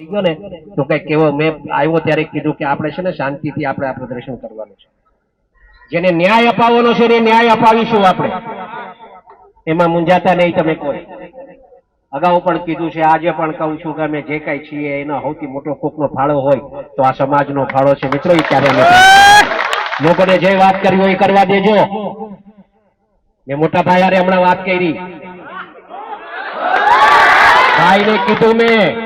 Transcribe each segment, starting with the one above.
થઈ ને, તો કઈ કેવો મેં આવ્યો ત્યારે કીધું કે આપણે છે ને શાંતિથી આપણે આ પ્રદર્શન કરવાનું છે. જેને ન્યાય અપાવવાનો છે એને ન્યાય અપાવીશું આપણે. એમાં મુંજાતા નહીં તમે કોઈ. અગાઉ પણ કીધું છે, આજે પણ કહું છું કે અમે જે કાંઈ છીએ, એનો સૌથી મોટો કોકનો ફાળો હોય, તો આ સમાજનો ફાળો છે. મિત્રો, એ ક્યારે લોકોને જે વાત કરવી હોય એ કરવા દેજો. મેં મોટા ભાઈ હારે હમણાં વાત કરી. ભાઈને કીધું મેં.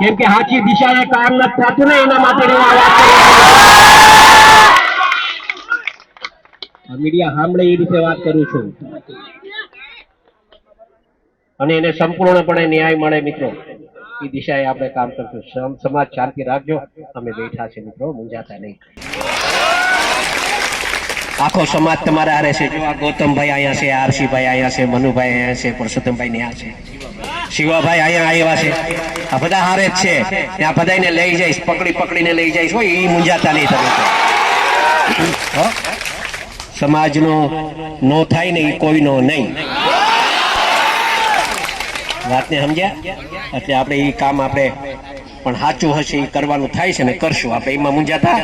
કેમ કે સાચી દિશાએ કામ નથી થતું ને એના માટે આ. આ મીડિયા સાંભળે એ રીતે વાત કરું છું. અને એને સંપૂર્ણપણે ન્યાય મળે મિત્રો. એ દિશાએ આપણે કામ કરશું. સમાજ શાંતિ રાખજો. અમે બેઠા છે મિત્રો, મૂંઝાતા નહીં. આખો સમાજ તમારા હારે છે. જો આ ગૌતમભાઈ અહીંયા છે, આરસીભાઈ અહીંયા છે, મનુભાઈ અહીંયા છે, પરસોત્તમભાઈ ત્યાં છે. શિવાભાઈ અહીંયા આવ્યા છે. આ બધા હારે જ છે. ત્યાં બધાને લઈ જઈશ, પકડી પકડીને લઈ જઈશ. હોય એ મુંજાતા નહીં તમે. સમાજનો નો થાય ને એ કોઈનો નહીં. વાતને સમજ્યા? એટલે આપણે એ કામ આપણે પણ સાચું હશે એ કરવાનું થાય છે ને કરશું. આપણે એમાં મૂંઝાતા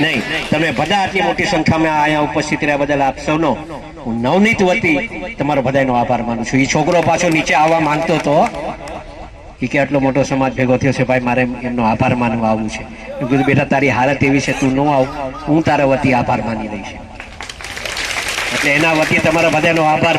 નહીં. તમે બધા આટલી મોટી સંખ્યામાં અહીંયા ઉપસ્થિત રહ્યા બદલ આપ સૌનો હું નવનીત વતી તમારો બધાનો આભાર માનું છું. એ છોકરો પાછો નીચે આવવા માંગતો હતો એ કે આટલો મોટો સમાજ ભેગો થયો છે ભાઈ, મારે એમનો આભાર માનવા આવવું છે. મેં કીધું, બેટા, તારી હાલત એવી છે, તું ન આવ. હું તારા વતી આભાર માની દઈશ એટલે એના વતી તમારા બધાનો આભાર.